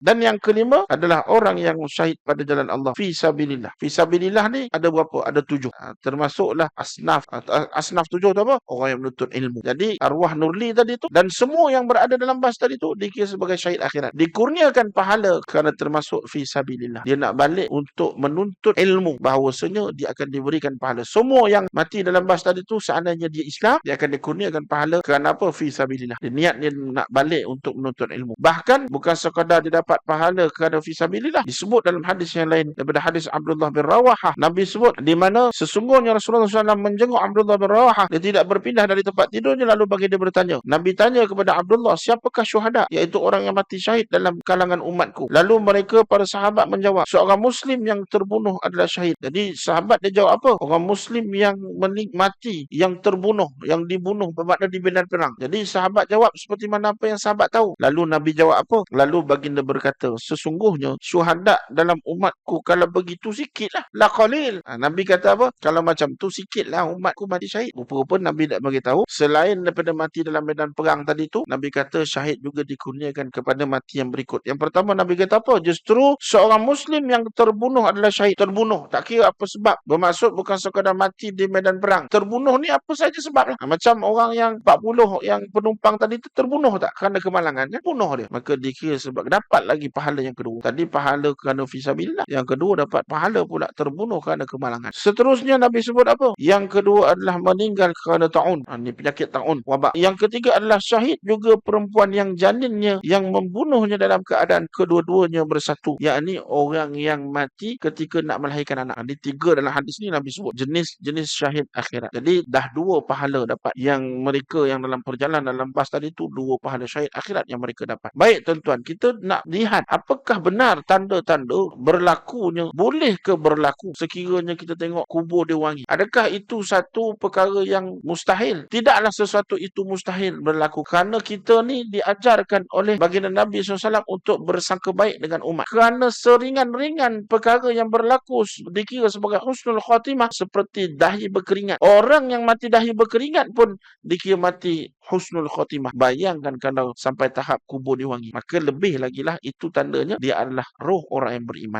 Dan yang kelima adalah orang yang syahid pada jalan Allah. Fi sabilillah. Fi sabilillah ni ada berapa? Ada tujuh. Ha, termasuklah asnaf. Ha, asnaf tujuh tu apa? Orang yang menuntut ilmu. Jadi arwah Nurli tadi tu dan semua yang berada dalam bas tadi tu dikira sebagai syahid akhirat. Dikurniakan pahala kerana termasuk fi sabilillah. Dia nak balik untuk menuntut ilmu bahawasanya dia akan diberikan pahala. Semua yang mati dalam bas tadi tu seandainya dia Islam, dia akan dikurniakan pahala kerana apa? Fi sabilillah. Dia niat dia nak balik untuk menuntut ilmu. Bahkan bukan sekadar dia dapat pahala kerana fi sabilillah. Disebut dalam hadis yang lain daripada hadis Abdullah bin Rawahah. Nabi sebut di mana sesungguhnya Rasulullah SAW menjenguk Abdullah bin Rawahah. Dia tidak berpindah dari tempat tidurnya lalu bagi dia bertanya. Nabi tanya kepada Abdullah, siapakah syuhada? Iaitu orang yang mati syahid dalam kalangan umatku. Lalu mereka para sahabat menjawab, seorang muslim yang terbunuh adalah syahid. Jadi sahabat dia jawab apa? Orang muslim yang menikmati, yang terbunuh, yang dibunuh bermakna di medan perang. Jadi sahabat jawab seperti mana apa yang sahabat tahu. Lalu Nabi jawab apa? Lalu baginda berkata, sesungguhnya syuhada dalam umatku kalau begitu sikitlah. La qalil. Ha, Nabi kata apa? Kalau macam tu sikitlah umatku mati syahid. Rupa-rupa Nabi tak bagi tahu. Selain daripada mati dalam medan perang tadi tu, Nabi kata syahid juga dikurniakan kepada mati yang berikut. Yang pertama Nabi kata apa? Justru seorang muslim yang terbunuh adalah syahid. Terbunuh. Tak kira apa sebab. Bermaksud bukan sekadar mati di medan perang. Terbunuh ni apa saja sebab. Ha, macam orang yang 40 yang penumpang tadi tu terbunuh tak? Kerana kemalangan. Kan? Bunuh dia. Maka dikira sebab. Dapat lagi pahala yang kedua. Tadi pahala kerana fisabillah. Yang kedua dapat pahala pula terbunuh kerana kemalangan. Seterusnya Nabi sebut apa? Yang kedua adalah meninggal kerana ta'un. Ha, ini penyakit ta'un. Wabak. Yang ketiga adalah syahid juga perempuan yang janinnya yang membunuhnya dalam keadaan kedua-duanya bersatu. Yakni orang yang mati ketika nak melahirkan anak. Ini tiga dalam hadis ni Nabi sebut. Jenis-jenis syahid akhirat. Jadi dah dua pahala dapat. Yang mereka yang dalam perjalanan dalam bas tadi tu dua pahala syahid akhirat yang mereka dapat. Baik tuan-tuan. Kita nak lihat apakah benar tanda-tanda berlakunya. Boleh ke berlaku sekiranya kita tengok kubur dia wangi. Adakah itu satu perkara yang mustahil? Tidaklah sesuatu itu mustahil berlaku. Kerana kita ni diajarkan oleh baginda Nabi SAW untuk bersangka baik dengan umat. Kerana seringan-ringan perkara yang berlaku dikira sebagai husnul khatimah seperti dahi berkeringat. Orang yang mati dahi berkeringat pun dikira mati husnul khatimah. Bayangkan kalau sampai tahap kubur diwangi. Maka lebih lagi lah itu tandanya dia adalah roh orang yang beriman.